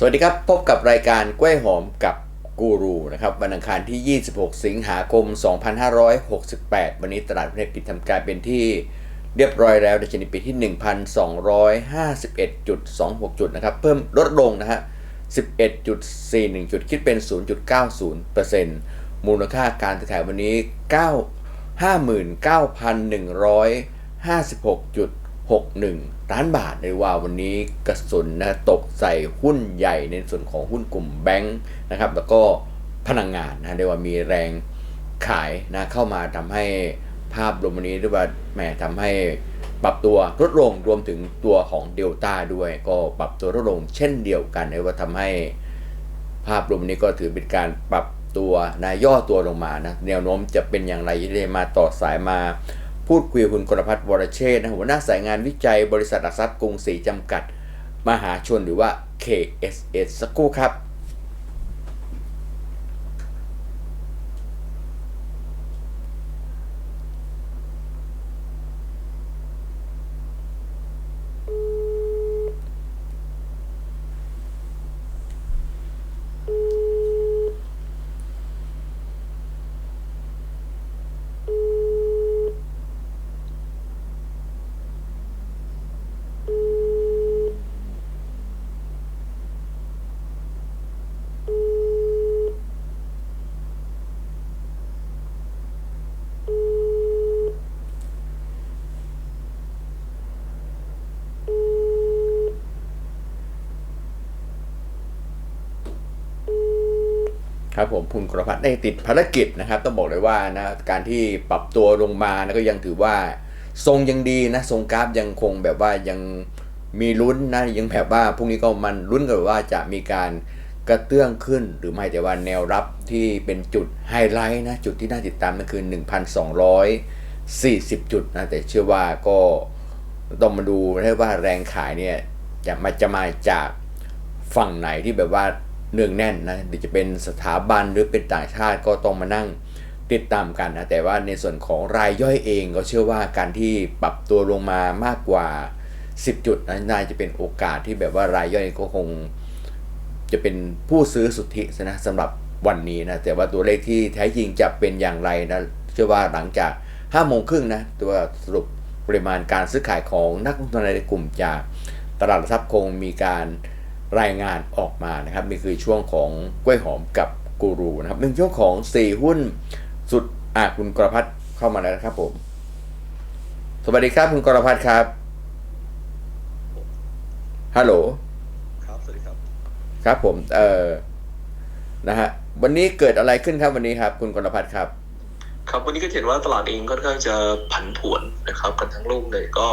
สวัสดีครับ พบกับรายการกล้วยหอมกับกูรูนะครับวันอังคารที่ 26 สิงหาคม 2568 วันนี้ตลาดหุ้นไทปิดทำการเป็นที่เรียบร้อยแล้วดัชนีปิดที่ 1,251.26 จุดนะครับ เพิ่มลดลงนะฮะ 11.41 จุดคิดเป็น 0.90%มูลค่าการซื้อขายวันนี้ 9 59,156.6 61 ล้านบาทเลยว่าวันนี้กระสุนนะตกใส่หุ้นใหญ่ในส่วนของหุ้นกลุ่มแบงค์นะครับแล้วก็พลังงานนะเรียกว่ามีแรงขายนะเข้ามาทำให้ภาพรวมวันนี้เรียกว่าแหมทำให้ปรับตัวลดลงรวมถึงตัวของเดลต้าด้วย ก็ปรับตัวลดลงเช่นเดียวกันเรียกว่าทำให้ภาพรวมนี้ก็ถือเป็นการปรับตัวนะย่อตัวลงมานะแนวโน้มจะเป็นอย่างไรที่ได้มาต่อสายมา พูดคุยคุณกรพัฒน์วรเชษฐ์นะหัวหน้าสายงานวิจัยบริษัทหลักทรัพย์กรุงศรีจำกัด มหาชนหรือว่า KSS สักครู่ครับ ครับผมคุณกรพัฒน์ได้ติดภารกิจนะครับต้องบอกเลยว่านะการที่ปรับตัวลงมานะก็ยังถือว่าทรงยังดีนะทรงกราฟยังคงแบบว่ายังมีลุ้นนะยังแบบว่าพรุ่งนี้ก็มันลุ้นกันว่าจะมีการกระเตื้องขึ้นหรือไม่แต่ว่าแนวรับที่เป็นจุดไฮไลท์นะจุดที่น่าติดตามนั่นคือ 1,240 จุดนะแต่เชื่อว่าก็ต้องมาดูได้ว่าแรงขายเนี่ยจะมาจะมาจากฝั่งไหนที่แบบว่า เนืองแน่นนะหรือจะเป็นสถาบันหรือเป็นต่างชาติก็ต้องมานั่งติดตามกันนะแต่ว่าในส่วนของรายย่อยเองก็เชื่อว่าการที่ปรับตัวลงมามากกว่า 10 จุดนะน่าจะเป็นโอกาสที่แบบว่ารายย่อยก็คง จะเป็นผู้ซื้อสุทธินะสำหรับวันนี้นะแต่ว่าตัวเลขที่แท้จริงจะเป็นอย่างไรนะเชื่อว่าหลังจาก5โมงครึ่งนะตัวสรุปปริมาณการซื้อขายของนักลงทุนในกลุ่มจากตลาดทรัพย์คงมีการ รายงานออกมานะครับนี่คือช่วงของกล้วยหอมกับกูรูนะครับเป็นช่วงของ 4 หุ้นสุดอะคุณกรพัฒน์เข้ามาแล้วนะครับผม สวัสดีครับคุณกรพัฒน์ครับฮัลโหลครับสวัสดีครับ ครับผมเอ่อนะฮะวันนี้เกิดอะไรขึ้นครับวันนี้ครับ คุณกรพัฒน์ครับ ครับวันนี้ก็เห็นว่าตลาดเองค่อนข้างจะผันผวนนะครับ กันทั้งโลกเลยก็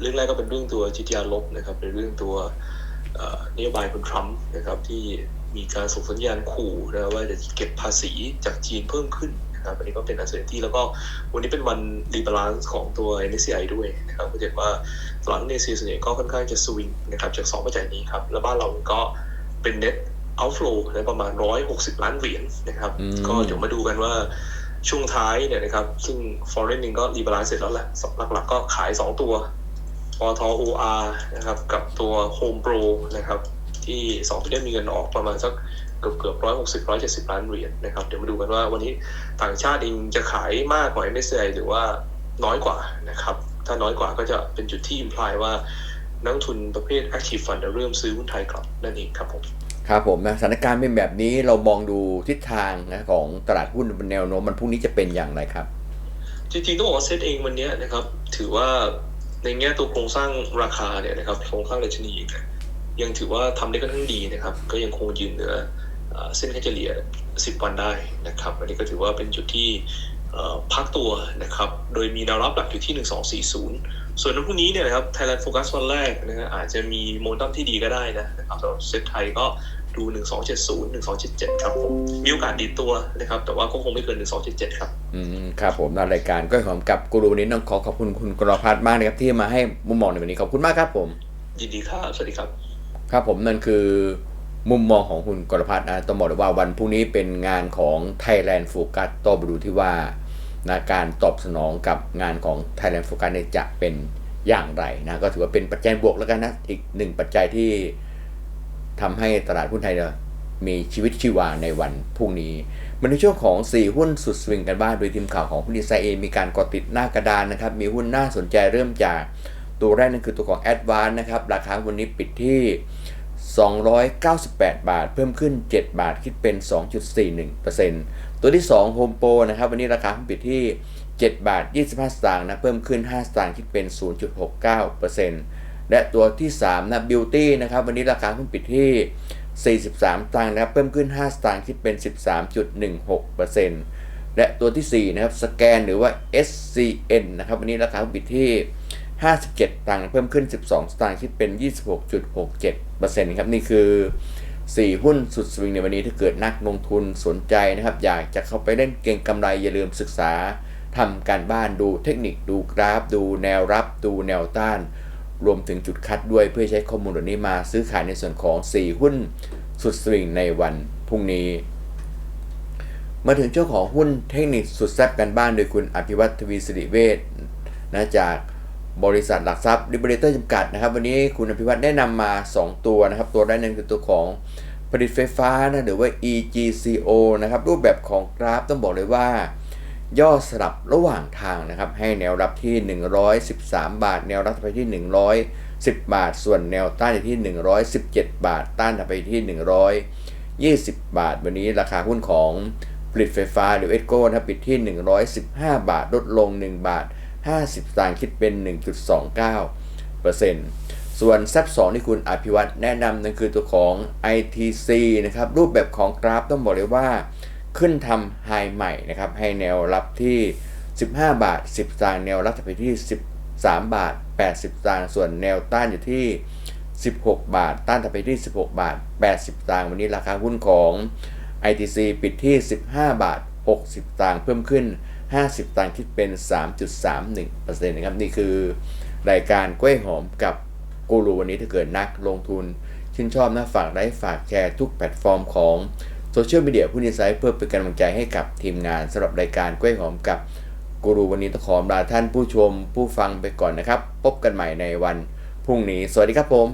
เรื่องแรกก็เป็นเรื่องตัว GDP ลบนะครับเป็นเรื่องตัวเอ่อ นโยบายคุณทรัมป์นะครับที่มีการส่งสัญญาณขู่นะว่าจะเก็บภาษีจากจีนเพิ่มขึ้นนะครับอันนี้ก็เป็นอันเซอร์ที่แล้วก็วันนี้เป็นวันรีบาลานซ์ของตัว NSCI ด้วยนะครับก็เห็นว่าตลาดหุ้นเอเชียส่วนใหญ่ก็ค่อนข้างจะสวิงนะครับจากสองปัจจัยนี้ครับ แล้วบ้านเราก็เป็น net outflow นะประมาณ 160 ล้านเหรียญนะครับอืมก็เดี๋ยวมาดูกันว่าช่วงท้ายเนี่ยนะครับ ซึ่ง foreign เองก็รีบาลานซ์เสร็จแล้วแหละหลักๆก็ขาย 2 ตัว ปตท OR นะครับกับตัว Home Pro นะครับที่2ตัวเนี้มีเงินออกประมาณสักเกือบเกือบร้อยหกสิบร้อยเจ็ดสิบล้านเหรียญนะครับเดี๋ยวมาดูกันว่าวันนี้ต่างชาติเองจะขายมากกว่า MSCI หรือว่าน้อยกว่านะครับถ้าน้อยกว่าก็จะเป็นจุดที่ imply ว่านักลงทุนประเภท active fund จะเริ่มซื้อหุ้นไทยกลับนั่นเองครับผมครับผมนะสถานการณ์เป็นแบบนี้เรามองดูทิศทางนะของตลาดหุ้นบนแนวโน้มมันพรุ่งนี้จะเป็นอย่างไรครับ จริงๆต้องบอกว่าเซตเองวันเนี้ยนะครับถือว่า ในแง่ตัวโครงสร้างราคาเนี่ยนะครับโครงสร้างดัชนีเนี่ยยังถือว่าทำได้ค่อนข้างดีนะครับ ก็ยังคงยืนเหนือเส้นค่าเฉลี่ย 10 วันได้นะครับอันนี้ก็ถือว่าเป็นจุดที่พักตัวนะครับ โดยมีแนวรับหลักอยู่ที่ 1240 ส่วนวันพรุ่งนี้เนี่ยนะครับ Thailand Focus วันแรกนะฮะอาจจะมีโมเมนตัมที่ดีก็ได้นะนะครับสำหรับเซ็ตไทยก็ ดู 1270 1277 ครับผมมีโอกาสดีดตัวนะครับ แต่ว่าก็คงไม่เกิน 1277 ครับ อืมครับผมในรายการก็หอมกับกูรูวันนี้ต้องขอขอบคุณคุณกรพัฒน์มากนะครับที่มาให้มุมมองในวันนี้ขอบคุณมากครับผม ยินดีครับ สวัสดีครับ ครับผมนั่นคือมุมมองของคุณกรพัฒน์นะต้องบอกเลยว่าวันพรุ่งนี้เป็นงานของ Thailand Focus ต้องไปดูที่ว่านะการตอบสนองกับงานของ Thailand Focus เนี่ยจะเป็นอย่างไรนะก็ถือว่าเป็นปัจจัยบวกแล้วกันนะอีกหนึ่งปัจจัยที่ ทำให้ตลาดหุ้นไทยมีชีวิตชีวาในวันพรุ่งนี้มาในช่วงของ 4 หุ้นสุดสวิงกันบ้างโดยทีมข่าวของหุ้นดีไซเองมีการกดติดหน้ากระดานนะครับ มีหุ้นน่าสนใจเริ่มจากตัวแรกนั่นคือตัวของ a d v a n c e นะครับ ราคาวันนี้ปิดที่ 298 บาท เพิ่มขึ้น 7 บาทคิดเป็น 2.41%ตัวที่ 2 Home Pro นะครับ วันนี้ราคาปิดที่ 7 บาท 25 สตางค์นะ เพิ่มขึ้น 5 สตางค์คิดเป็น 0.69% และตัวที่3นะ Beauty นะครับวันนี้ราคาหุ้นปิดที่ 43สตางค์นะครับเพิ่มขึ้น 5 สตางค์คิดเป็น 13.16%และตัวที่ 4 นะครับสแกนหรือว่า SCN นะครับวันนี้ราคาหุ้นปิดที่ 57 ตังค์เพิ่มขึ้น 12 สตางค์คิดเป็น 26.67%ครับนี่คือ 4 หุ้นสุดสวิงในวันนี้ถ้าเกิดนักลงทุนสนใจนะครับอยากจะเข้าไปเล่นเก็งกำไรอย่าลืมศึกษาทำการบ้านดูเทคนิคดูกราฟ ดูแนวรับ ดูแนวต้าน รวมถึงจุดคัดด้วยเพื่อใช้ข้อมูลเหล่านี้มาซื้อขายในส่วนของ 4 หุ้นสุดสวิงในวันพรุ่งนี้ มาถึงเจ้าของหุ้นเทคนิคสุดแซ่บกันบ้านโดยคุณอภิวัตทวีสิริเวชนะจากบริษัทหลักทรัพย์ลิเบเรเตอร์จำกัดนะครับ วันนี้คุณอภิวัตแนะนำมา 2 ตัวนะครับ ตัวแรกนั่นคือตัวของผลิตไฟฟ้านะหรือว่า EGCO นะครับรูปแบบของกราฟต้องบอกเลยว่า ย่อสลับระหว่างทางนะครับ ให้แนวรับที่ 113 บาท แนวรับไปที่ 110 บาท ส่วนแนวต้านอยู่ที่ 117 บาท ต้านไปที่ 120 บาท วันนี้ราคาหุ้นของผลิตไฟฟ้าหรือเอสโก้นะปิดที่ 115 บาท ลดลง 1 บาท 50สตางค์คิดเป็น 1.29%ส่วนแซบ2ที่คุณอภิวัตแนะนำนั่นคือตัวของ ITC นะครับ รูปแบบของกราฟต้องบอกเลยว่า ขึ้นทำไฮใหม่นะครับให้แนวรับที่ 15 บาท 10สตางค์แนวรับไปที่ 13 บาท 80สตางค์ส่วนแนวต้านอยู่ที่ 16 บาท ต้านถัดไปที่ 16 บาท 80สตางค์วันนี้ราคาหุ้นของ ITC ปิดที่ 15 บาท 60สตางค์เพิ่มขึ้น 50ตางค์คิดเป็น 3.31%นะครับนี่คือ รายการกล้วยหอมกับกูรูวันนี้ถ้าเกิดนักลงทุน ชื่นชอบนะฝากไลค์ฝากแชร์ทุกแพลตฟอร์มของ โซเชียลมีเดียผู้นิสัยเพื่อเป็นกำลังใจให้กับทีมงานสำหรับรายการกล้วยหอมกับกูรูวันนี้ต้องขอลาท่านผู้ชมผู้ฟังไปก่อนนะครับ พบกันใหม่ในวันพรุ่งนี้ สวัสดีครับผม